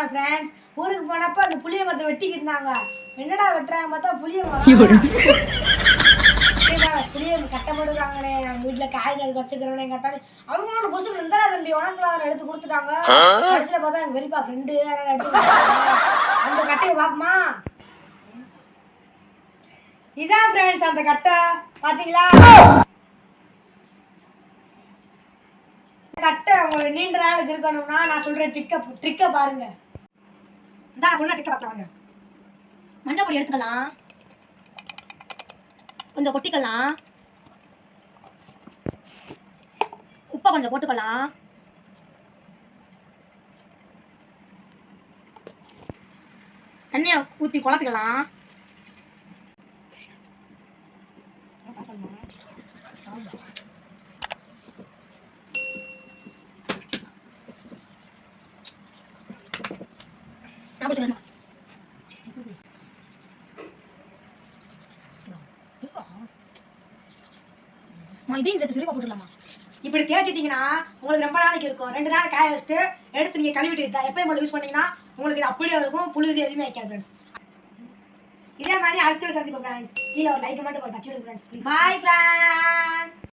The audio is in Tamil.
போனோம் ஃப்ரெண்ட்ஸ் ஊருக்கு போனப்போ அந்த புளிய மரத்தை வெட்டிக்கிட்டு இருந்தாங்க என்னடா வெட்டுறாங்க பார்த்தா புளிய மரம். புளிய கட்டை போட்டுருக்காங்களே. நம்ம வீட்டில் காய்கறி வச்சுக்கிறவனே கட்டாலே அவங்களோட புதுசு இருந்தா தம்பி உனக்கு அதை எடுத்து கொடுத்துட்டாங்க. கடைசியில் பார்த்தா எங்கள் பெரியப்பா ஃப்ரெண்டு. அந்த கட்டையை பார்ப்போமா? இதான் ஃப்ரெண்ட்ஸ் அந்த கட்டை. பாத்தீங்களா? இந்த கட்டை உங்களுக்கு நீண்ட நாளுக்கு இருக்கணும்னா நான் சொல்ற ட்ரிக்கை ட்ரிக்கை பாருங்க. நான் சொன்ன டிக்க பார்க்கலாம் வாங்க. மஞ்சள் பொடி எடுத்துக்கலாம். கொஞ்சம் கொட்டிக்கலாம். உப்பை கொஞ்சம் போட்டுக்கலாம். தண்ணியை ஊற்றி குழப்பிக்கலாம். நான் இதையும் சேர்த்து சிறுவா போட்டுடலாமா? இப்படி தேய்ச்சிட்டிங்கன்னா உங்களுக்கு ரொம்ப நாளைக்கு இருக்கும். ரெண்டு நாள் காய வச்சுட்டு எடுத்து நீங்கள் கழுவிட்டு தான் எப்பயும் போல யூஸ் பண்ணீங்கன்னா உங்களுக்கு இது அப்படியே இருக்கும். புழுதி எதுவுமே வைக்காது ஃப்ரெண்ட்ஸ் இதே மாதிரி அடுத்த சந்திப்போம் ஃப்ரெண்ட்ஸ் கீழே ஒரு லைக் மட்டும் போட்டு ஃப்ரெண்ட்ஸ் பாய் ஃப்ரெண்ட்ஸ்